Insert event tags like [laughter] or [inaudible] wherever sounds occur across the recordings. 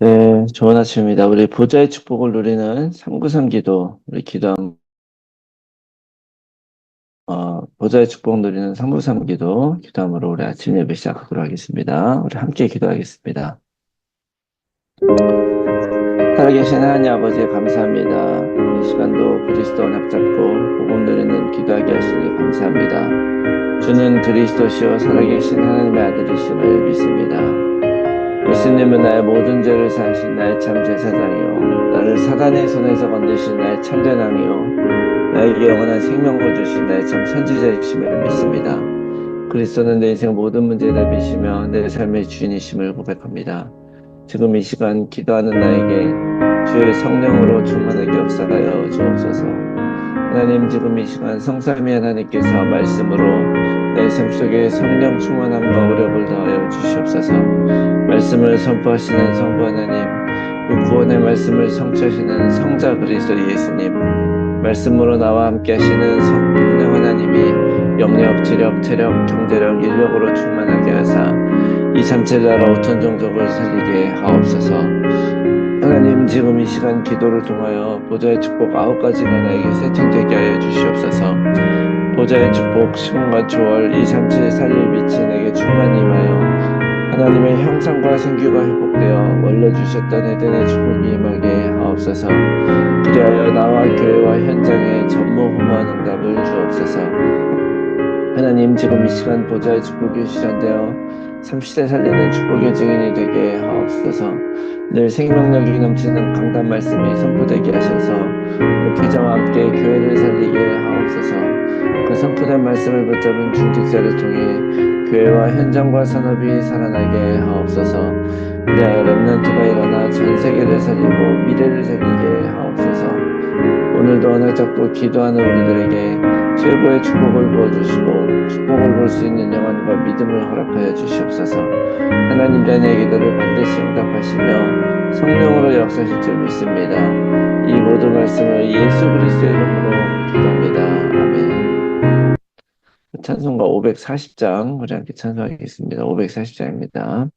네, 좋은 아침입니다. 우리 보좌의 축복을 누리는 393 기도, 우리 기도함, 어, 보좌의 축복 누리는 393 기도, 기도함으로 우리 아침 예배 시작하도록 하겠습니다. 우리 함께 기도하겠습니다. 살아계신 하나님 아버지 감사합니다. 이 시간도 그리스도 언약 잡고 복음 누리는 기도하게 하시니 감사합니다. 주는 그리스도시요 살아계신 하나님의 아들이심을 믿습니다. 예수님은 나의 모든 죄를 사하신 나의 참 제사장이요 나를 사단의 손에서 건드신 나의 참된 왕이요 나에게 영원한 생명을 주신 나의 참 선지자이심을 믿습니다. 그리스도는 내 인생 모든 문제에 답이시며 내 삶의 주인이심을 고백합니다. 지금 이 시간 기도하는 나에게 주의 성령으로 충만하게 역사하여 주옵소서. 하나님 지금 이 시간 성삼위 하나님께서 말씀으로 내 삶 속에 성령 충만함과 오력을 더하여 주시옵소서. 말씀을 선포하시는 성부 하나님, 그 구원의 말씀을 성취하시는 성자 그리스도 예수님, 말씀으로 나와 함께 하시는 성령 하나님이 영력, 지력, 체력, 경제력, 인력으로 충만하게 하사 이 삼체나라 오천 종족을 살리게 하옵소서. 하나님 지금 이 시간 기도를 통하여 보좌의 축복 아홉 가지가 나에게 세팅되게 하여 주시옵소서. 보좌의 축복 시공과 초월 이 삼체 살릴 빛이 내게 충만히 임하여 하나님의 형상과 생규가 회복되어 원래 주셨던 에덴의 축복이 임하게 하옵소서. 그리하여 나와 교회와 현장에 전무후무한 응답을 주옵소서. 하나님 지금 이 시간 보좌의 축복이 실현되어 30대 살리는 축복의 증인이 되게 하옵소서. 늘 생명력이 넘치는 강단 말씀이 선포되게 하셔서 목회자와 함께 교회를 살리게 하옵소서. 그 선포된 말씀을 붙잡은 중직자를 통해 교회와 현장과 산업이 살아나게 하옵소서. 그리하여 렘넌트가 일어나 전 세계를 살리고 미래를 살리게 하옵소서. 오늘도 언약 잡고 기도하는 우리들에게 최고의 축복을 부어주시고 축복을 볼 수 있는 영혼과 믿음을 허락하여 주시옵소서. 하나님 자녀의 기도를 반드시 응답하시며 성령으로 역사하실 줄 믿습니다. 이 모든 말씀을 예수 그리스도의 이름으로 기도합니다. 아멘. 찬송가 540장 우리 함께 찬송하겠습니다. 540장입니다.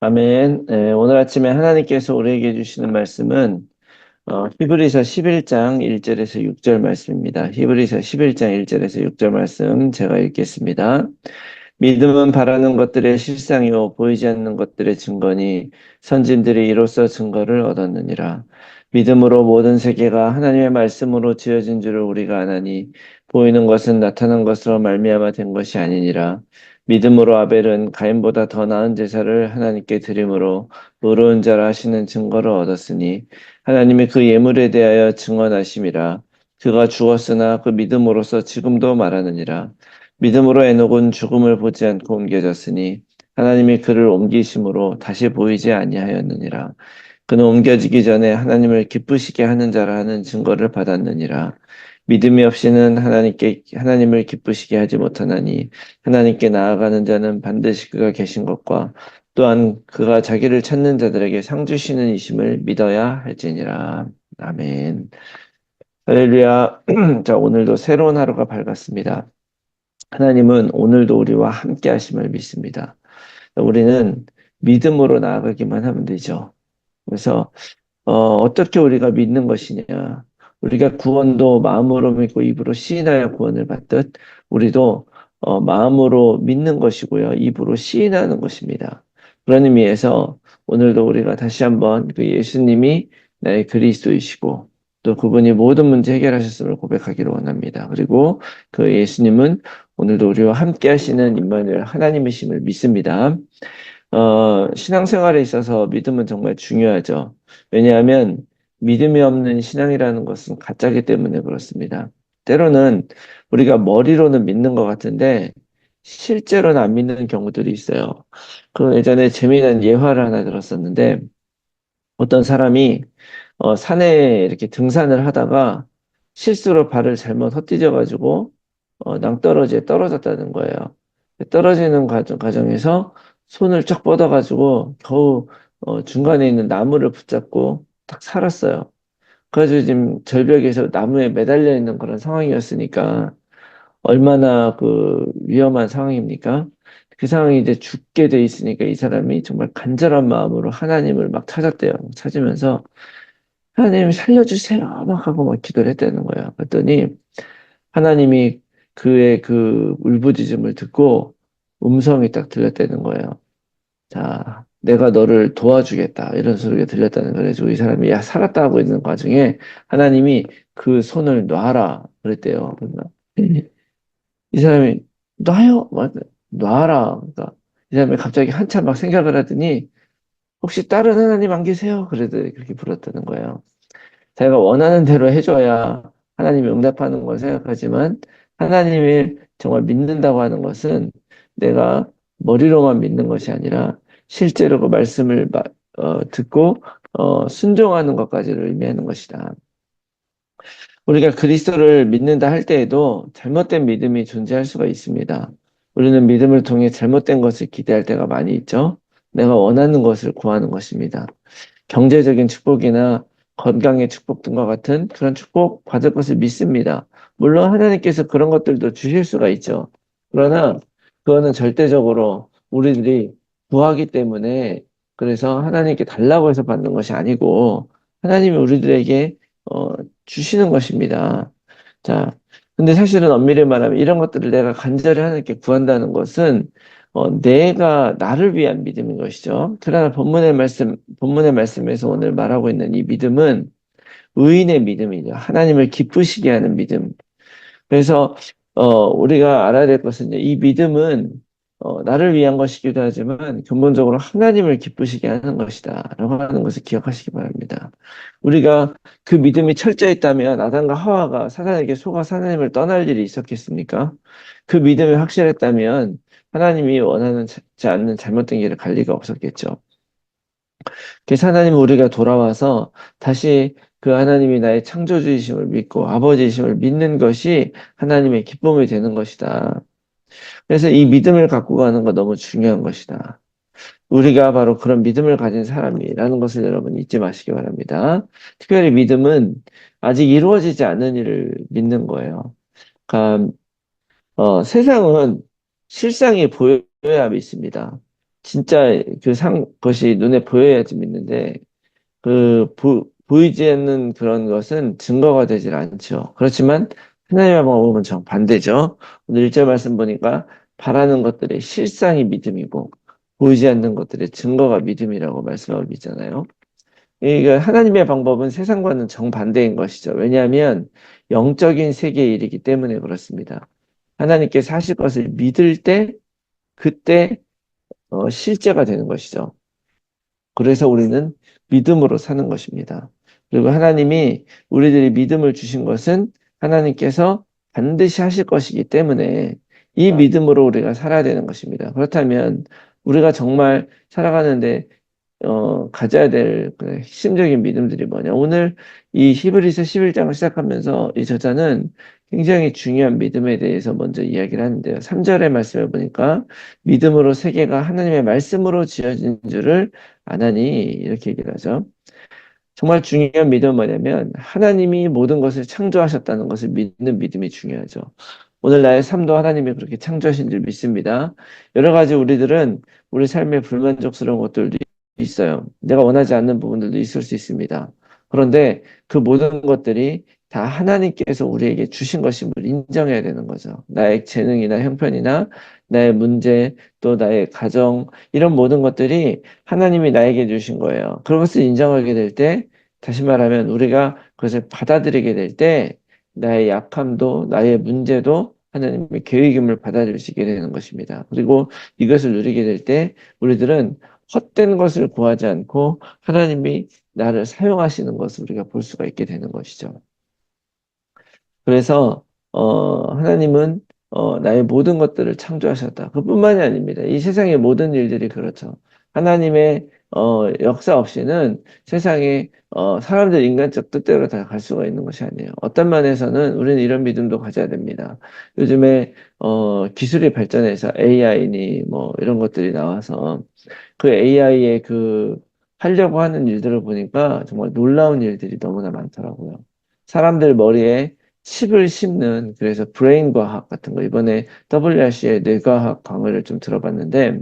아멘. 예, 오늘 아침에 하나님께서 우리에게 주시는 말씀은 어, 히브리서 11장 1절에서 6절 말씀입니다. 히브리서 11장 1절에서 6절 말씀 제가 읽겠습니다. 믿음은 바라는 것들의 실상이요 보이지 않는 것들의 증거니 선진들이 이로써 증거를 얻었느니라. 믿음으로 모든 세계가 하나님의 말씀으로 지어진 줄을 우리가 아나니 보이는 것은 나타난 것으로 말미암아 된 것이 아니니라. 믿음으로 아벨은 가인보다 더 나은 제사를 하나님께 드림으로 의로운 자라 하시는 증거를 얻었으니 하나님이 그 예물에 대하여 증언하심이라. 그가 죽었으나 그 믿음으로서 지금도 말하느니라. 믿음으로 에녹은 죽음을 보지 않고 옮겨졌으니 하나님이 그를 옮기심으로 다시 보이지 아니하였느니라. 그는 옮겨지기 전에 하나님을 기쁘시게 하는 자라 하는 증거를 받았느니라. 믿음이 없이는 하나님께 하나님을 기쁘시게 하지 못하나니 하나님께 나아가는 자는 반드시 그가 계신 것과 또한 그가 자기를 찾는 자들에게 상 주시는 이심을 믿어야 할지니라. 아멘. 할렐루야. [clears throat] 자, 오늘도 새로운 하루가 밝았습니다. 하나님은 오늘도 우리와 함께 하심을 믿습니다. 우리는 믿음으로 나아가기만 하면 되죠. 그래서 어, 어떻게 우리가 믿는 것이냐? 우리가 구원도 마음으로 믿고 입으로 시인하여 구원을 받듯 우리도 어, 마음으로 믿는 것이고요. 입으로 시인하는 것입니다. 그런 의미에서 오늘도 우리가 다시 한번 그 예수님이 나의 그리스도이시고 또 그분이 모든 문제 해결하셨음을 고백하기를 원합니다. 그리고 그 예수님은 오늘도 우리와 함께 하시는 임마누엘 하나님이심을 믿습니다. 어, 신앙생활에 있어서 믿음은 정말 중요하죠. 왜냐하면 믿음이 없는 신앙이라는 것은 가짜기 때문에 그렇습니다. 때로는 우리가 머리로는 믿는 것 같은데 실제로는 안 믿는 경우들이 있어요. 그 예전에 재미난 예화를 하나 들었었는데 어떤 사람이 어, 산에 이렇게 등산을 하다가 실수로 발을 잘못 헛디뎌 가지고 어, 낭떠러지에 떨어졌다는 거예요. 떨어지는 과정, 과정에서 손을 쫙 뻗어 가지고 겨우 어, 중간에 있는 나무를 붙잡고 딱 살았어요. 그래가지고 지금 절벽에서 나무에 매달려 있는 그런 상황이었으니까 얼마나 그 위험한 상황입니까? 그 상황이 이제 죽게 돼 있으니까 이 사람이 정말 간절한 마음으로 하나님을 막 찾았대요. 찾으면서 하나님 살려주세요 막 하고 막 기도를 했다는 거예요. 그랬더니 하나님이 그의 그 울부짖음을 듣고 음성이 딱 들렸다는 거예요. 자, 내가 너를 도와주겠다. 이런 소리가 들렸다는 거예요. 그래서 이 사람이 야, 살았다 하고 있는 과정에 하나님이 그 손을 놔라. 그랬대요. 그러니까 [laughs] 이 사람이 놔요? 막 놔라. 그러니까 이 사람이 갑자기 한참 막 생각을 하더니 혹시 다른 하나님 안 계세요? 그래도 그렇게 불렀다는 거예요. 자기가 원하는 대로 해줘야 하나님이 응답하는 걸 생각하지만 하나님을 정말 믿는다고 하는 것은 내가 머리로만 믿는 것이 아니라 실제로 그 말씀을 마- 어, 듣고 어, 순종하는 것까지를 의미하는 것이다. 우리가 그리스도를 믿는다 할 때에도 잘못된 믿음이 존재할 수가 있습니다. 우리는 믿음을 통해 잘못된 것을 기대할 때가 많이 있죠. 내가 원하는 것을 구하는 것입니다. 경제적인 축복이나 건강의 축복 등과 같은 그런 축복 받을 것을 믿습니다. 물론 하나님께서 그런 것들도 주실 수가 있죠. 그러나 그거는 절대적으로 우리들이 구하기 때문에 그래서 하나님께 달라고 해서 받는 것이 아니고 하나님이 우리들에게 어, 주시는 것입니다. 자, 근데 사실은 엄밀히 말하면 이런 것들을 내가 간절히 하나님께 구한다는 것은 어, 내가 나를 위한 믿음인 것이죠. 그러나 본문의 말씀, 본문의 말씀에서 오늘 말하고 있는 이 믿음은 의인의 믿음이죠. 하나님을 기쁘시게 하는 믿음. 그래서 어, 우리가 알아야 될 것은 이 믿음은 어, 나를 위한 것이기도 하지만 근본적으로 하나님을 기쁘시게 하는 것이다. 라고 하는 것을 기억하시기 바랍니다. 우리가 그 믿음이 철저했다면 아담과 하와가 사단에게 속아 하나님을 떠날 일이 있었겠습니까? 그 믿음이 확실했다면 하나님이 원하는 지 않는 잘못된 길을 갈 리가 없었겠죠. 그래서 하나님 우리가 돌아와서 다시 그 하나님이 나의 창조주이심을 믿고 아버지이심을 믿는 것이 하나님의 기쁨이 되는 것이다. 그래서 이 믿음을 갖고 가는 거 너무 중요한 것이다. 우리가 바로 그런 믿음을 가진 사람이라는 것을 여러분 잊지 마시기 바랍니다. 특별히 믿음은 아직 이루어지지 않은 일을 믿는 거예요. 그러니까 어, 세상은 실상이 보여야 믿습니다. 진짜 그 상, 것이 눈에 보여야지 믿는데, 그, 보, 보이지 않는 그런 것은 증거가 되질 않죠. 그렇지만, 하나님의 방법은 정반대죠. 오늘 1절 말씀 보니까, 바라는 것들의 실상이 믿음이고, 보이지 않는 것들의 증거가 믿음이라고 말씀하고 있잖아요. 이거 하나님의 방법은 세상과는 정반대인 것이죠. 왜냐하면, 영적인 세계의 일이기 때문에 그렇습니다. 하나님께서 하실 것을 믿을 때, 그때 어, 실제가 되는 것이죠. 그래서 우리는 믿음으로 사는 것입니다. 그리고 하나님이 우리들이 믿음을 주신 것은 하나님께서 반드시 하실 것이기 때문에 이 믿음으로 우리가 살아야 되는 것입니다. 그렇다면 우리가 정말 살아가는데 어, 가져야 될 핵심적인 믿음들이 뭐냐. 오늘 이 히브리서 11장을 시작하면서 이 저자는 굉장히 중요한 믿음에 대해서 먼저 이야기를 하는데요. 3절의 말씀을 보니까 믿음으로 세계가 하나님의 말씀으로 지어진 줄을 아나니 이렇게 얘기를 하죠. 정말 중요한 믿음은 뭐냐면 하나님이 모든 것을 창조하셨다는 것을 믿는 믿음이 중요하죠. 오늘 나의 삶도 하나님이 그렇게 창조하신 줄 믿습니다. 여러 가지 우리들은 우리 삶에 불만족스러운 것들도 있어요. 내가 원하지 않는 부분들도 있을 수 있습니다. 그런데 그 모든 것들이 다 하나님께서 우리에게 주신 것임을 인정해야 되는 거죠. 나의 재능이나 형편이나 나의 문제, 또 나의 가정, 이런 모든 것들이 하나님이 나에게 주신 거예요. 그것을 인정하게 될 때, 다시 말하면 우리가 그것을 받아들이게 될 때, 나의 약함도, 나의 문제도 하나님의 계획임을 있게 되는 것입니다. 그리고 이것을 누리게 될 때, 우리들은 헛된 것을 구하지 않고 하나님이 나를 사용하시는 것을 우리가 볼 수가 있게 되는 것이죠. 그래서 어, 하나님은 어, 나의 모든 것들을 창조하셨다. 그뿐만이 아닙니다. 이 세상의 모든 일들이 그렇죠. 하나님의 어, 역사 없이는 세상에 어, 사람들 인간적 뜻대로 다 갈 수가 있는 것이 아니에요. 어떤 면에서는 우리는 이런 믿음도 가져야 됩니다. 요즘에 어, 기술이 발전해서 AI니 뭐 이런 것들이 나와서 그 AI의 그 하려고 하는 일들을 보니까 정말 놀라운 일들이 너무나 많더라고요. 사람들 머리에 칩을 심는 그래서 브레인 과학 같은 거 이번에 WRC의 뇌과학 강의를 좀 들어봤는데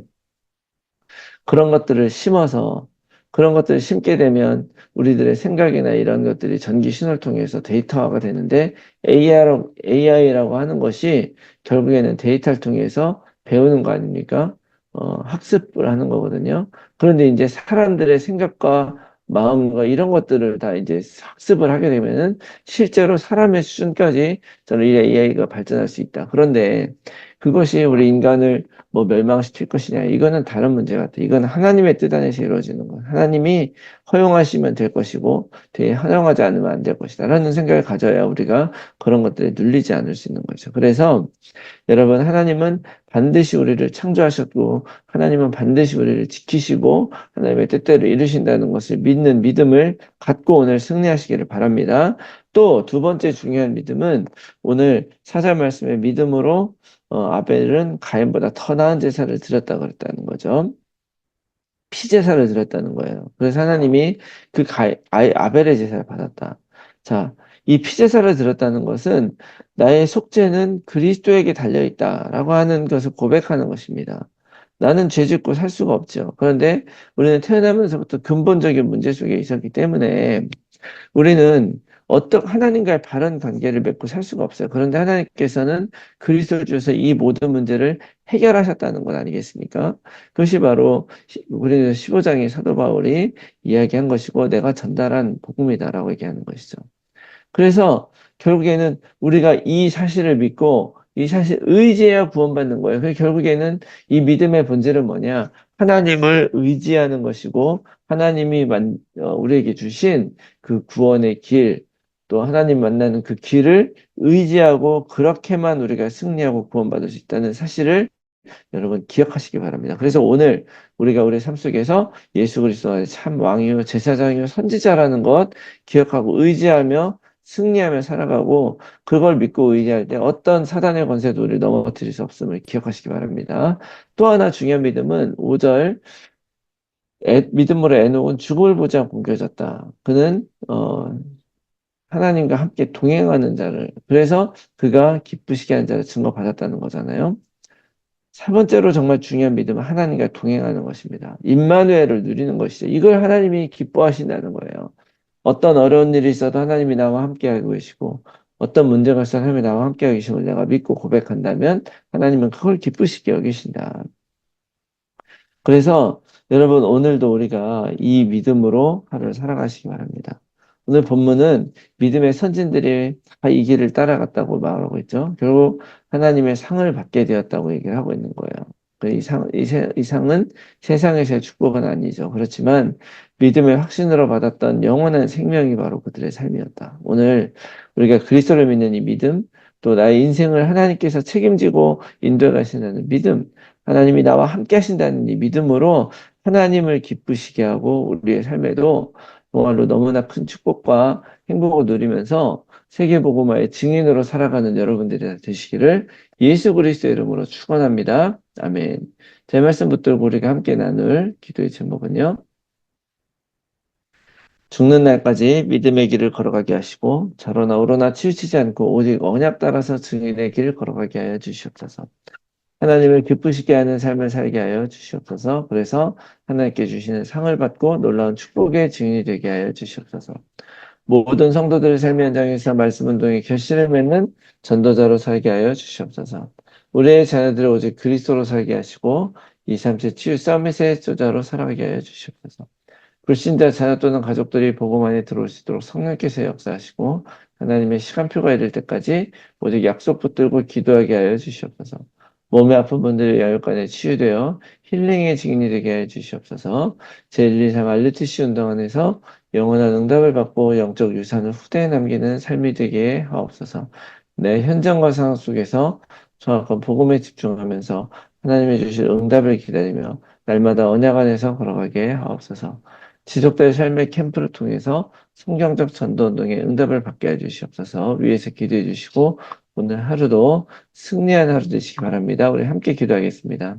그런 것들을 심어서 그런 것들을 심게 되면 우리들의 생각이나 이런 것들이 전기 신호를 통해서 데이터화가 되는데 AI라고, AI라고 하는 것이 결국에는 데이터를 통해서 배우는 거 아닙니까? 어, 학습을 하는 거거든요. 그런데 이제 사람들의 생각과 마음과 이런 것들을 다 이제 학습을 하게 되면은 실제로 사람의 수준까지 저는 이 AI가 발전할 수 있다. 그런데 그것이 우리 인간을 뭐 멸망시킬 것이냐. 이거는 다른 문제 같아. 이건 하나님의 뜻 안에서 이루어지는 거. 하나님이 허용하시면 될 것이고, 되게 허용하지 않으면 안 될 것이다. 라는 생각을 가져야 우리가 그런 것들에 눌리지 않을 수 있는 거죠. 그래서 여러분, 하나님은 반드시 우리를 창조하셨고, 하나님은 반드시 우리를 지키시고, 하나님의 뜻대로 이루신다는 것을 믿는 믿음을 갖고 오늘 승리하시기를 바랍니다. 또 두 번째 중요한 믿음은 오늘 사절 말씀의 믿음으로 어, 아벨은 가인보다 더 나은 제사를 드렸다 그랬다는 거죠. 피제사를 드렸다는 거예요. 그래서 하나님이 그 가이, 아벨의 제사를 받았다. 자, 이 피제사를 드렸다는 것은 나의 속죄는 그리스도에게 달려있다라고 하는 것을 고백하는 것입니다. 나는 죄 짓고 살 수가 없죠. 그런데 우리는 태어나면서부터 근본적인 문제 속에 있었기 때문에 우리는 어떤 하나님과의 바른 관계를 맺고 살 수가 없어요. 그런데 하나님께서는 그리스도를 주셔서 이 모든 문제를 해결하셨다는 것 아니겠습니까? 그것이 바로 우리는 15장의 사도 바울이 이야기한 것이고 내가 전달한 복음이다라고 얘기하는 것이죠. 그래서 결국에는 우리가 이 사실을 믿고 이 사실 의지해야 구원받는 거예요. 그 결국에는 이 믿음의 본질은 뭐냐? 하나님을 의지하는 것이고 하나님이 만, 어, 우리에게 주신 그 구원의 길, 또 하나님 만나는 그 길을 의지하고 그렇게만 우리가 승리하고 구원받을 수 있다는 사실을 여러분 기억하시기 바랍니다. 그래서 오늘 우리가 우리 삶 속에서 예수 그리스도가 참 왕이요 제사장이요 선지자라는 것 기억하고 의지하며 승리하며 살아가고 그걸 믿고 의지할 때 어떤 사단의 권세도 우리를 넘어뜨릴 수 없음을 기억하시기 바랍니다. 또 하나 중요한 믿음은 5절 애- 믿음으로 에녹은 죽음을 보지 않고 옮겨졌다. 그는 어, 하나님과 함께 동행하는 자를 그래서 그가 기쁘시게 하는 자를 증거받았다는 거잖아요. 세 번째로 정말 중요한 믿음은 하나님과 동행하는 것입니다. 임마누엘을 누리는 것이죠. 이걸 하나님이 기뻐하신다는 거예요. 어떤 어려운 일이 있어도 하나님이 나와 함께하고 계시고 어떤 문제가 있어도 하나님이 나와 함께하고 계심을 내가 믿고 고백한다면 하나님은 그걸 기쁘시게 여기신다. 그래서 여러분 오늘도 우리가 이 믿음으로 하루를 살아가시기 바랍니다. 오늘 본문은 믿음의 선진들이 다 이 길을 따라갔다고 말하고 있죠. 결국 하나님의 상을 받게 되었다고 얘기를 하고 있는 거예요. 그이 상, 이, 세, 이 상은 세상에서의 축복은 아니죠. 그렇지만 믿음의 확신으로 받았던 영원한 생명이 바로 그들의 삶이었다. 오늘 우리가 그리스도를 믿는 이 믿음, 또 나의 인생을 하나님께서 책임지고 인도해 가신다는 믿음, 하나님이 나와 함께 하신다는 이 믿음으로 하나님을 기쁘시게 하고 우리의 삶에도 정말로 너무나 큰 축복과 행복을 누리면서 세계복음화의 증인으로 살아가는 여러분들이 되시기를 예수 그리스도의 이름으로 축원합니다. 아멘. 제 말씀 붙들고 우리가 함께 나눌 기도의 제목은요. 죽는 날까지 믿음의 길을 걸어가게 하시고 저러나 오로나 치우치지 않고 오직 언약 따라서 증인의 길을 걸어가게 하여 주시옵소서. 하나님을 기쁘시게 하는 삶을 살게 하여 주시옵소서. 그래서 하나님께 주시는 상을 받고 놀라운 축복의 증인이 되게 하여 주시옵소서. 모든 성도들의 삶의 현장에서 말씀 운동에 결실을 맺는 전도자로 살게 하여 주시옵소서. 우리의 자녀들을 오직 그리스도로 살게 하시고 이 삶의 치유 싸움의 조자로 살아가게 하여 주시옵소서. 불신자 자녀 또는 가족들이 복음 안에 들어올 수 있도록 성령께서 역사하시고 하나님의 시간표가 이를 때까지 오직 약속 붙들고 기도하게 하여 주시옵소서. 몸에 아픈 분들의 야육간에 치유되어 힐링의 증인이 되게 하여 주시옵소서. 제123 알르티시 운동 안에서 영원한 응답을 받고 영적 유산을 후대에 남기는 삶이 되게 하옵소서. 내 현장과 상황 속에서 정확한 복음에 집중하면서 하나님의 주실 응답을 기다리며 날마다 언약 안에서 걸어가게 하옵소서. 지속될 삶의 캠프를 통해서 성경적 전도 운동에 응답을 받게 해주시옵소서. 위에서 기도해 주시고 오늘 하루도 승리한 하루 되시기 바랍니다. 우리 함께 기도하겠습니다.